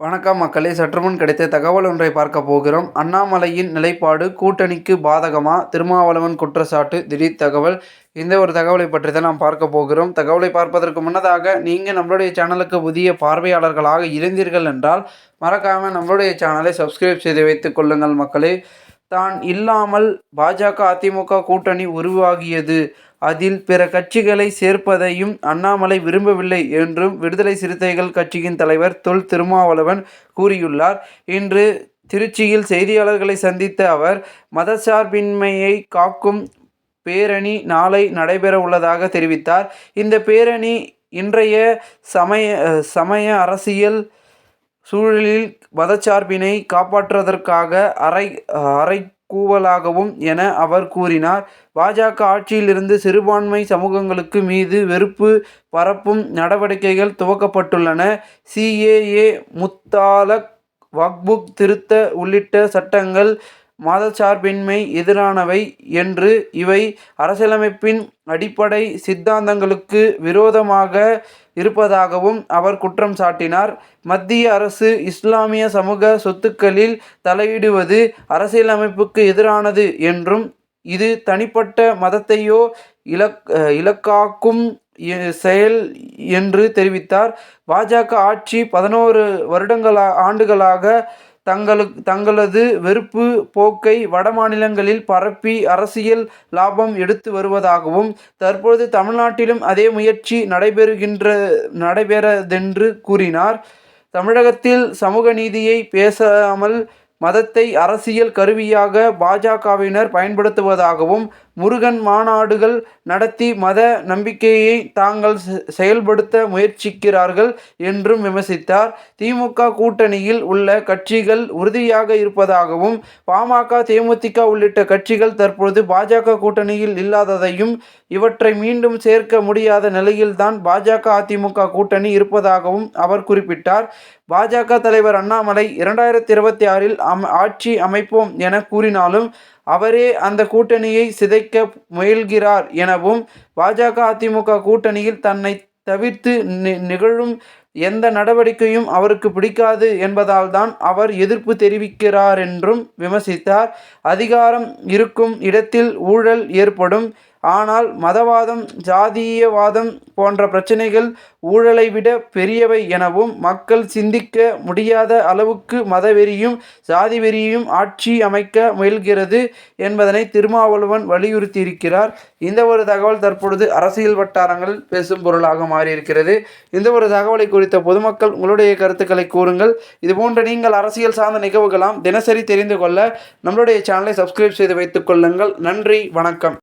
வணக்கம் மக்களே. சற்றுமுன் கிடைத்த தகவல் ஒன்றை பார்க்க போகிறோம். அண்ணாமலையின் நிலைப்பாடு கூட்டணிக்கு பாதகமா? திருமாவளவன் குற்றச்சாட்டு திடீர் தகவல். இந்த ஒரு தகவலை பற்றி தான் நாம் பார்க்க போகிறோம். தகவலை பார்ப்பதற்கு முன்னதாக நீங்கள் நம்மளுடைய சேனலுக்கு புதிய பார்வையாளர்களாக இருந்தீர்கள் என்றால் மறக்காமல் நம்மளுடைய சேனலை சப்ஸ்கிரைப் செய்து வைத்துக் கொள்ளுங்கள் மக்களே. தான் இல்லாமல் பாஜக அதிமுக கூட்டணி உருவாகியது. அதில் பிற கட்சிகளை சேர்ப்பதையும் அண்ணாமலை விரும்பவில்லை என்றும் விடுதலை சிறுத்தைகள் கட்சியின் தலைவர் தொல் திருமாவளவன் கூறியுள்ளார். இன்று திருச்சியில் செய்தியாளர்களை சந்தித்த அவர் மதசார்பின்மையை காக்கும் பேரணி நாளை நடைபெற உள்ளதாக தெரிவித்தார். இந்த பேரணி இன்றைய சமய சமய அரசியல் சூழலில் மதச்சார்பினை காப்பாற்றுவதற்காக அரை அரை கூவலாகவும் என அவர் கூறினார். பாஜக ஆட்சியிலிருந்து சிறுபான்மை சமூகங்களுக்கு மீது வெறுப்பு பரப்பும் நடவடிக்கைகள் துவக்கப்பட்டுள்ளன. சிஏஏ முத்தாலக் வக்புக் திருத்த உள்ளிட்ட சட்டங்கள் மதச்சார்பின்மை எதிரானவை என்று இவை அரசியலமைப்பின் அடிப்படை சித்தாந்தங்களுக்கு விரோதமாக இருப்பதாகவும் அவர் குற்றம் சாட்டினார். மத்திய அரசு இஸ்லாமிய சமூக சொத்துக்களில் தலையிடுவது அரசியலமைப்புக்கு எதிரானது என்றும் இது தனிப்பட்ட மதத்தையோ இலக் இலக்காக்கும் செயல் என்று தெரிவித்தார். பாஜக ஆட்சி பதினோரு வருடங்களா ஆண்டுகளாக தங்களுக்கு தங்களது வெறுப்பு போக்கை வடமாநிலங்களில் பரப்பி அரசியல் லாபம் எடுத்து வருவதாகவும் தற்பொழுது தமிழ்நாட்டிலும் அதே முயற்சி நடைபெறுகின்ற நடைபெறதென்று கூறினார். தமிழகத்தில் சமூக நீதியை பேசாமல் மதத்தை அரசியல் கருவியாக பாஜகவினர் பயன்படுத்துவதாகவும் முருகன் மாநாடுகள் நடத்தி மத நம்பிக்கையை தாங்கள் செயல்படுத்த முயற்சிக்கிறார்கள் என்றும் விமர்சித்தார். திமுக கூட்டணியில் உள்ள கட்சிகள் உறுதியாக இருப்பதாகவும் பாமக தேமுதிக உள்ளிட்ட கட்சிகள் தற்பொழுது பாஜக கூட்டணியில் இல்லாததையும் இவற்றை மீண்டும் சேர்க்க முடியாத நிலையில்தான் பாஜக அதிமுக கூட்டணி இருப்பதாகவும் அவர் குறிப்பிட்டார். பாஜக தலைவர் அண்ணாமலை இரண்டாயிரத்தி இருபத்தி ஆறில் அம் ஆட்சி அமைப்போம் என கூறினாலும் அவரே அந்த கூட்டணியை சிதைக்க முயல்கிறார் எனவும் பாஜக அதிமுக கூட்டணியில் தன்னை தவிர்த்து நிகழும் எந்த நடவடிக்கையும் அவருக்கு பிடிக்காது என்பதால் தான் அவர் எதிர்ப்பு தெரிவிக்கிறார் என்றும் விமர்சித்தார். அதிகாரம் இருக்கும் இடத்தில் ஊழல் ஏற்படும். ஆனால் மதவாதம் ஜாதியவாதம் போன்ற பிரச்சனைகள் ஊழலை விட பெரியவை எனவும் மக்கள் சிந்திக்க முடியாத அளவுக்கு மதவெறியும் ஜாதி வெறியும் ஆட்சி அமைக்க முயல்கிறது என்பதனை திருமாவளவன் வலியுறுத்தியிருக்கிறார். இந்த ஒரு தகவல் தற்பொழுது அரசியல் வட்டாரங்கள் பேசும் பொருளாக மாறியிருக்கிறது. இந்த ஒரு தகவலை குறித்த பொதுமக்கள் உங்களுடைய கருத்துக்களை கூறுங்கள். இதுபோன்ற நீங்கள் அரசியல் சார்ந்த நிகழ்வுகளாம் தினசரி தெரிந்து கொள்ள நம்மளுடைய சேனலை சப்ஸ்கிரைப் செய்து வைத்துக் கொள்ளுங்கள். நன்றி வணக்கம்.